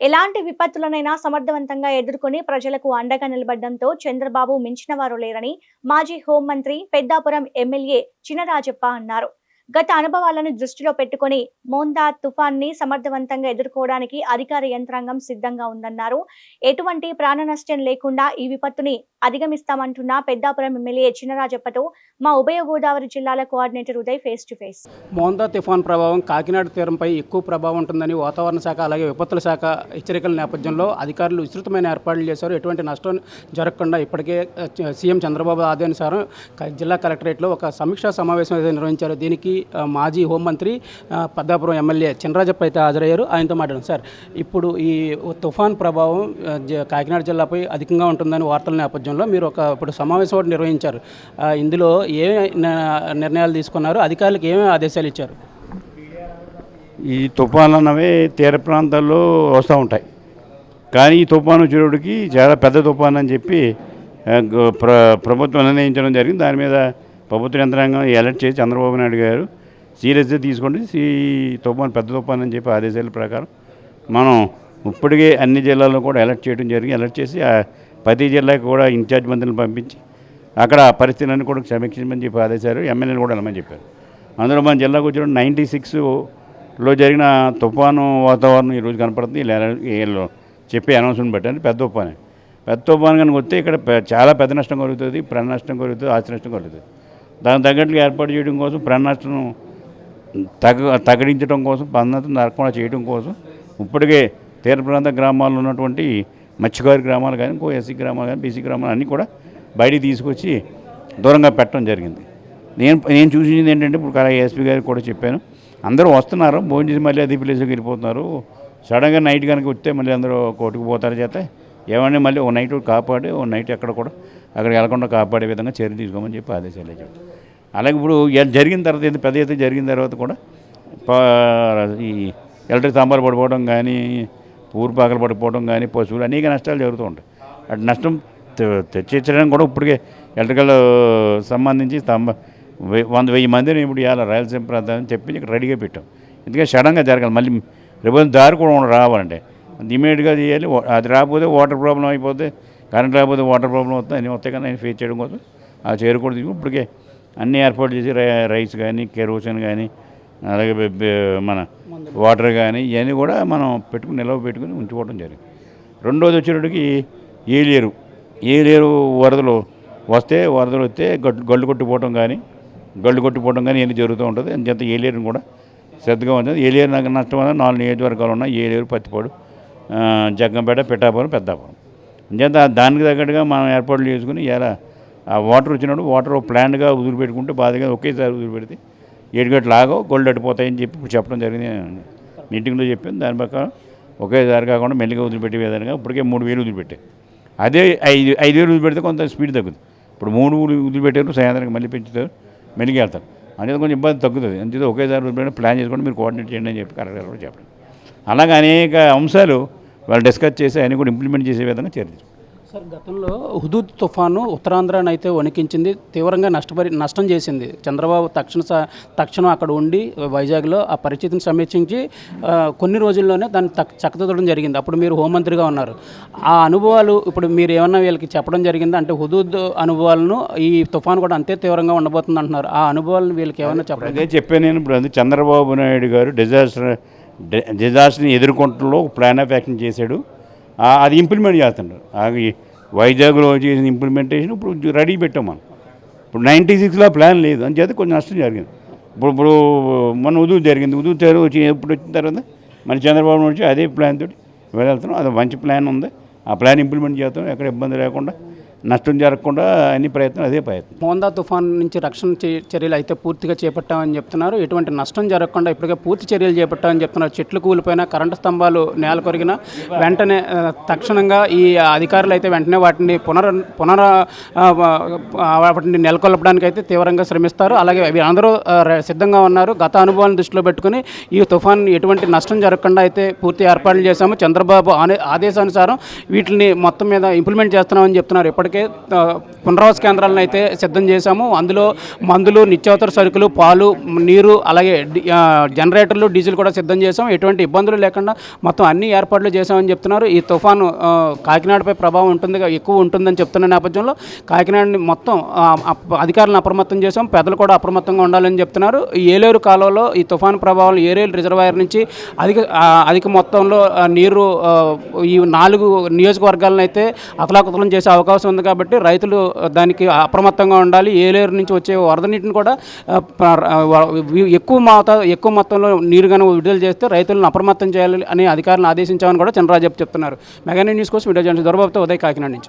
ఎలాంటి విపత్తులనైనా సమర్థవంతంగా ఎదుర్కొని ప్రజలకు అండగా నిలబడడంతో చంద్రబాబు మించిన వారు లేరని మాజీ హోంమంత్రి పెద్దాపురం ఎమ్మెల్యే చినరాజప్ప అన్నారు. గత అనుభవాలను దృష్టిలో పెట్టుకొని మోందా తుఫాన్ని సమర్థవంతంగా ఎదుర్కోవడానికి అధికార యంత్రాంగం సిద్ధంగా ఉందన్నారు. ఎటువంటి ప్రాణ నష్టం లేకుండా ఈ విపత్తుని అధిగమిస్తామంటున్న పెద్దాపురం ఎమ్మెల్యే చిన్నరాజప్పతో మా ఉభయ గోదావరి జిల్లాల coordinator Uday face to face Montha తుఫాన్ ప్రభావం కాకినాడ తీరంపై ఎక్కువ ప్రభావం ఉంటుందని వాతావరణ శాఖ అలాగే విపత్తుల శాఖ హెచ్చరికల నేపథ్యంలో అధికారులు విస్తృతమైన ఏర్పాట్లు చేశారు. ఎటువంటి నష్టం జరగకుండా ఇప్పటికే సీఎం చంద్రబాబు ఆదేశానుసారం జిల్లా కలెక్టరేట్లో ఒక సమీక్షా సమావేశం నిర్వహించారు. దీనికి మాజీ హోంమంత్రి పెద్దాపురం ఎమ్మెల్యే చినరాజప్ప అయితే హాజరయ్యారు. ఆయనతో మాట్లాడారు సార్ ఇప్పుడు ఈ తుఫాన్ ప్రభావం కాకినాడ జిల్లాపై అధికంగా ఉంటుందని వార్తల నేపథ్యంలో మీరు ఒక ఇప్పుడు సమావేశం ఒకటి నిర్వహించారు. ఇందులో ఏ నిర్ణయాలు తీసుకున్నారు? అధికారులకు ఏమేమి ఆదేశాలు ఇచ్చారు? ఈ తుఫాన్లు అన్నవి తీర ప్రాంతాల్లో వస్తూ ఉంటాయి. కానీ ఈ తుఫాను వచ్చేటప్పటికి చాలా పెద్ద తుఫాన్ అని చెప్పి ప్ర ప్రభుత్వం నిర్ణయించడం జరిగింది. దాని మీద ప్రభుత్వ యంత్రాంగం అలర్ట్ చేసి చంద్రబాబు నాయుడు గారు సీరియస్గా తీసుకోండి. సీ తుఫాన్ పెద్ద తుఫాన్ అని చెప్పి ఆదేశాల ప్రకారం మనం ఇప్పటికే అన్ని జిల్లాల్లో కూడా అలర్ట్ చేయడం జరిగింది. అలర్ట్ చేసి ప్రతి జిల్లాకి కూడా ఇన్ఛార్జ్ మంత్రులను పంపించి అక్కడ ఆ పరిస్థితులన్నీ కూడా సమీక్షించమని చెప్పి ఆదేశారు ఎమ్మెల్యేలు కూడా వెళ్ళమని చెప్పారు. అందులో మన జిల్లాకు వచ్చిన నైంటీ సిక్స్లో జరిగిన తుఫాను వాతావరణం ఈరోజు కనపడుతుంది. వీళ్ళు చెప్పి అనౌన్స్మెంట్ పెట్టారు పెద్ద తుఫానే పెద్ద తుఫాను కనుక వస్తే ఇక్కడ చాలా పెద్ద నష్టం కలుగుతుంది. ప్రాణ నష్టం కలుగుతుంది. ఆస్తి నష్టం కలుగుతుంది. దానికి తగ్గట్లు ఏర్పాటు చేయడం కోసం ప్రాణ నష్టం తగ తగడించడం కోసం పన్నతం నరకుండా చేయడం కోసం ఇప్పటికే తీర ప్రాంత గ్రామాల్లో ఉన్నటువంటి మత్స్యకారి గ్రామాలు కానీ ఇంకో ఎస్సీ గ్రామాలు కానీ బీసీ గ్రామాలు అన్నీ కూడా బయటికి తీసుకొచ్చి దూరంగా పెట్టడం జరిగింది. నేను నేను చూసింది ఏంటంటే ఇప్పుడు కళా ఎస్పీ గారికి కూడా చెప్పాను. అందరూ వస్తున్నారు భోజనం చేసి మళ్ళీ అదే ప్లేస్కి వెళ్ళిపోతున్నారు. సడన్గా నైట్ కనుక వస్తే మళ్ళీ అందరూ కోర్టుకు పోతారు చేత. ఏమన్నా మళ్ళీ ఓ నైట్ కాపాడి ఓ నైట్ ఎక్కడ కూడా అక్కడికి వెళ్ళకుండా కాపాడే విధంగా చర్య తీసుకోమని చెప్పి ఆదేశాలు ఇచ్చాడు అలాగే ఇప్పుడు జరిగిన తర్వాత ఏదో పెద్ద ఎత్తున జరిగిన తర్వాత కూడా ఈ ఎలక్ట్రిక్ స్తంభాలు పడిపోవడం కానీ ఊరుపాకలు పడిపోవడం కానీ పశువులు అనేక నష్టాలు జరుగుతూ ఉంటాయి. అటు నష్టం తె- తెచ్చిచ్చడానికి కూడా ఇప్పటికే ఎలక్ట్రికల్ సంబంధించి స్తంభ వంద వెయ్యి మందిని ఇప్పుడు ఇవాళ రాయలసీమ ప్రాంతం అని చెప్పి ఇక్కడ రెడీగా పెట్టాం. ఎందుకంటే సడన్గా జరగాలి మళ్ళీ రేపు దారి కూడా రావాలంటే. ఇమీడియట్గా చేయాలి అది రాకపోతే వాటర్ ప్రాబ్లం అయిపోతే కరెంట్ రాకపోతే వాటర్ ప్రాబ్లం వస్తుంది అన్నీ వస్తాయి కానీ ఆయన ఫేస్ చేయడం కోసం. ఆ చైర్ కూడా ఇప్పటికే అన్ని ఏర్పాటు చేసి రైస్ కానీ కెరోసిన్ కానీ అలాగే మన వాటర్ కానీ ఇవన్నీ కూడా మనం పెట్టుకుని నిల్వ పెట్టుకుని ఉంచుకోవడం జరిగింది. రెండోది వచ్చేటప్పటికి ఏలేరు. ఏలేరు వరదలు వస్తే వరదలు వస్తే గడ్డు గళ్ళు కొట్టిపోవడం కానీ గళ్ళు కొట్టిపోవడం కానీ ఇవన్నీ జరుగుతూ ఉంటుంది. అంచేత ఏలేరుని కూడా శ్రద్ధగా ఉంటుంది ఏలేరు నాకు నష్టం వల్ల నాలుగు నియోజకవర్గాలు ఉన్నాయి. ఏలేరు పత్తిపాడు జగ్గంపేట పిఠాపురం పెద్దాపురం. అంచేత దానికి తగ్గట్టుగా మనం ఏర్పాట్లు చేసుకుని ఇలా ఆ వాటర్ వచ్చినప్పుడు వాటర్ ప్లాన్గా వదిలిపెట్టుకుంటే బాధగా ఒకేసారి వదిలిపెడితే ఏడుగట్లు లాగో గోల్డ్ అడిపోతాయని చెప్పి ఇప్పుడు చెప్పడం జరిగింది. మీటింగ్లో చెప్పాను. దాని ప్రకారం ఒకేసారి కాకుండా మెల్లిగా వదిలిపెట్టే విధంగా ఇప్పటికే మూడు వేలు వదిలిపెట్టాయి. అదే ఐదు ఐదు వేలు వదిలిపెడితే కొంత స్పీడ్ తగ్గుతుంది. ఇప్పుడు మూడు వదిలిపెట్టారు సాయంత్రానికి మళ్ళీ పెంచుతారు మెల్లిగా వెళ్తారు. అనేది కొంచెం ఇబ్బంది తగ్గుతుంది. అంతే ఒకేసారి వదిలిపెట్టి ప్లాన్ చేసుకోండి మీరు కోఆర్డినేట్ చేయండి అని చెప్పి కరెక్ట్గా కూడా చెప్పడం. అలాగే అనేక అంశాలు వాళ్ళు డిస్కస్ చేసి అన్ని కూడా ఇంప్లిమెంట్ చేసే విధంగా చర్య సార్ గతంలో హుదూద్ తుఫాను ఉత్తరాంధ్రాన్ని అయితే వణికించింది తీవ్రంగా నష్టపరి నష్టం చేసింది. చంద్రబాబు తక్షణ తక్షణం అక్కడ ఉండి వైజాగ్లో ఆ పరిస్థితిని సమీక్షించి కొన్ని రోజుల్లోనే దాన్ని చక్కదిద్దడం జరిగింది. అప్పుడు మీరు హోంమంత్రిగా ఉన్నారు. ఆ అనుభవాలు ఇప్పుడు మీరు ఏమన్నా వీళ్ళకి చెప్పడం జరిగింది? అంటే హుదూద్ అనుభవాలను ఈ తుఫాను కూడా అంతే తీవ్రంగా ఉండబోతుంది అంటున్నారు ఆ అనుభవాలను వీళ్ళకి ఏమన్నా చెప్పడం చెప్పాను నేను ఇప్పుడు. చంద్రబాబు నాయుడు గారు డిజాస్టర్ డిజాస్టర్ని ఎదుర్కొంటలో ప్లాన్ ఆఫ్ యాక్షన్ చేశాడు. అది ఇంప్లిమెంట్ చేస్తున్నాడు వైజాగ్లో చేసిన ఇంప్లిమెంటేషన్ ఇప్పుడు రెడీ పెట్టాం మనం. ఇప్పుడు నైంటీ సిక్స్లో ప్లాన్ లేదు. అని చేత కొంచెం నష్టం జరిగింది. ఇప్పుడు ఇప్పుడు మన ఉదూ జరిగింది. ఉదువు తెర వచ్చి ఎప్పుడు వచ్చిన తర్వాత మన చంద్రబాబు నుంచి అదే ప్లాన్ తోటి వెళ్తున్నాం అది మంచి ప్లాన్ ఉంది. ఆ ప్లాన్ ఇంప్లిమెంట్ చేస్తాం. ఎక్కడ ఇబ్బంది లేకుండా నష్టం జరగకుండా అన్ని ప్రయత్నం అదే ప్రయత్నం. మోందా తుఫాన్ నుంచి రక్షణ చే- చర్యలు అయితే పూర్తిగా చేపట్టామని చెప్తున్నారు. ఎటువంటి నష్టం జరగకుండా ఇప్పటికే పూర్తి చర్యలు చేపట్టామని చెప్తున్నారు. చెట్లు కూలిపోయినా కరెంటు స్తంభాలు నేల కొరిగినా వెంటనే తక్షణంగా ఈ అధికారులు అయితే వెంటనే వాటిని పునర పునర వాటిని నెలకొల్పడానికి అయితే తీవ్రంగా శ్రమిస్తారు. అలాగే వీరందరూ ఆ, సిద్ధంగా ఉన్నారు. గత అనుభవాలను దృష్టిలో పెట్టుకుని ఈ తుఫాన్ ఎటువంటి నష్టం జరగకుండా అయితే పూర్తి ఏర్పాట్లు చేశాము. చంద్రబాబు ఆనే ఆదేశానుసారం వీటిని మొత్తం మీద ఇంప్లిమెంట్ చేస్తున్నామని చెప్తున్నారు. ఇప్పటికే ఇప్పటికే పునరావాస కేంద్రాలను అయితే సిద్ధం చేశాము. అందులో మందులు నిత్యావసర సరుకులు పాలు నీరు అలాగే జనరేటర్లు డీజిల్ కూడా సిద్ధం చేసాం ఎటువంటి ఇబ్బందులు లేకుండా మొత్తం అన్ని ఏర్పాట్లు చేశామని చెప్తున్నారు. ఈ తుఫాను కాకినాడపై ప్రభావం ఉంటుంది ఎక్కువ ఉంటుందని చెప్తున్న నేపథ్యంలో కాకినాడని మొత్తం అధికారులను అప్రమత్తం చేశాం. పెద్దలు కూడా అప్రమత్తంగా ఉండాలని చెప్తున్నారు. ఏలేరు కాలంలో ఈ తుఫాను ప్రభావం ఏలేరు రిజర్వాయర్ నుంచి అధిక అధిక మొత్తంలో నీరు ఈ నాలుగు నియోజకవర్గాలను అయితే అతలాకుతలం చేసే అవకాశం ఉంది కాబట్టి రైతులు దానికి అప్రమత్తంగా ఉండాలి. ఏలేరు నుంచి వచ్చే వరద నీటిని కూడా ఎక్కువ మాత ఎక్కువ మొత్తంలో నీరు కనుక విడుదల చేస్తే రైతులను అప్రమత్తం చేయాలి అని అధికారులను ఆదేశించామని కూడా చంద్రరాజు చెప్తున్నారు. మెగా న్యూస్ కోసం వీడియో జర్నలిస్ట్ దొరబాబుతో ఉదయ కాకినాడ నుంచి.